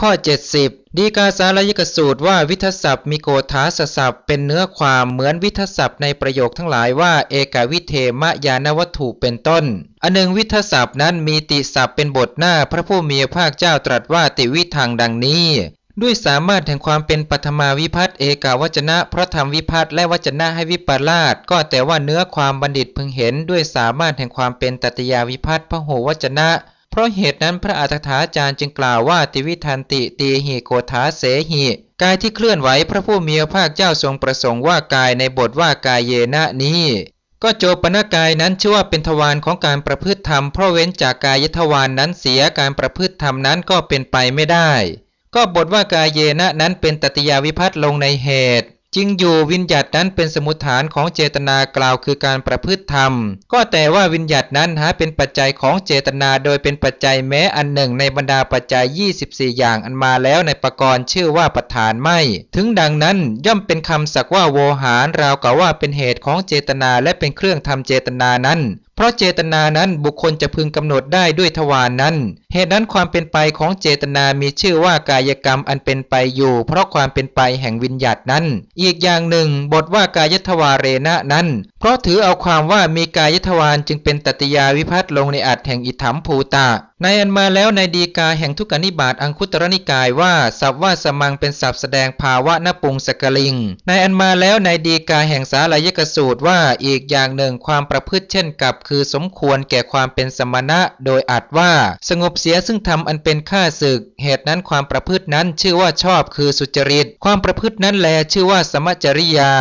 ข้อ 70 ดีกาสาลยกสูตรว่าวิทศัพท์มีโกฏาสศัพท์ เป็นเนื้อความเหมือนวิทศัพท์ในประโยคทั้งหลายว่า เอกวิเทมะยานวัตถุเป็นต้น อันหนึ่งวิทศัพท์นั้นมีติศัพท์เป็นบทหน้าพระผู้มีพระภาคเจ้าตรัสว่าติวิทางดังนี้ ด้วยสามารถแห่งความเป็นปัทมาวิพัตเอกาวจนะเพราะทำวิพัตและวจนะให้วิปลาสก็แต่ว่าเนื้อความบัณฑิตพึงเห็น ด้วยสามารถแห่งความเป็นตัตยาวิพัตพระโหวจนะ ราะเหตุนั้นพระอัฏฐาจารย์จึงกล่าวว่าติวิทันติตีหิโกธาเสหิกายที่เคลื่อนไหวพระผู้มีพระภาคเจ้าทรงประสงค์ว่ากายในบทว่ากายเยนะนี้ก็โจปนกายนั้นชื่อว่าเป็นทวารของการประพฤติธรรมเพราะเว้นจากกายทวารนนั้นเสียการประพฤติธรรมนั้นก็เป็นไปไม่ได้ ก็บทว่ากายเยนะนั้นเป็นตติยาวิพัตลงในเหตุ จริงอยู่วิญญาตินั้นเป็นสมุทฐานของเจตนากล่าวคือการประพฤติธรรม ก็แต่ว่าวิญญาตินั้นหาเป็นปัจจัยของเจตนาโดยเป็นปัจจัยแม้อันหนึ่งในบรรดาปัจจัย 24 อย่างอันมาแล้วในประกรณ์ชื่อว่าประธานไม่ ถึงดังนั้นย่อมเป็นคำสักว่าโวหารราวกับว่าเป็นเหตุของเจตนาและเป็นเครื่องทำเจตนานั้น เพราะเจตนานั้นบุคคลจะพึงกำหนดได้ด้วยทวารนนั้น เหตุนั้นความเป็นไปของเจตนามีชื่อว่ากายกรรมอันเป็นไปอยู่ เพราะความเป็นไปแห่งวิญญาตนั้น อีกอย่างหนึ่ง บทว่ากายทวารเรณะนั้นเพราะถือเอาความว่ามีกายทวารจึงเป็นตติยาวิพัตลงในอัตแห่งอิถัมภูตะในอันมาแล้วในดีกาแห่งทุกนิบาตอังคุตรนิกายว่าสับว่าสมังเป็นศัพท์แสดงภาวะนปุงสกลิง ในอันมาแล้วในดีกาแห่งสาลายกสูตรว่าอีกอย่างหนึ่งความประพฤติเช่นกับ คือสมควรแก่ความเป็นสมณะ โดยอัดว่า สงบเสียซึ่งทำอันเป็นค่าศึก เหตุนั้นความประพฤตินั้นชื่อว่าชอบคือสุจริต ความประพฤตินั้นแลชื่อว่าสมจริยา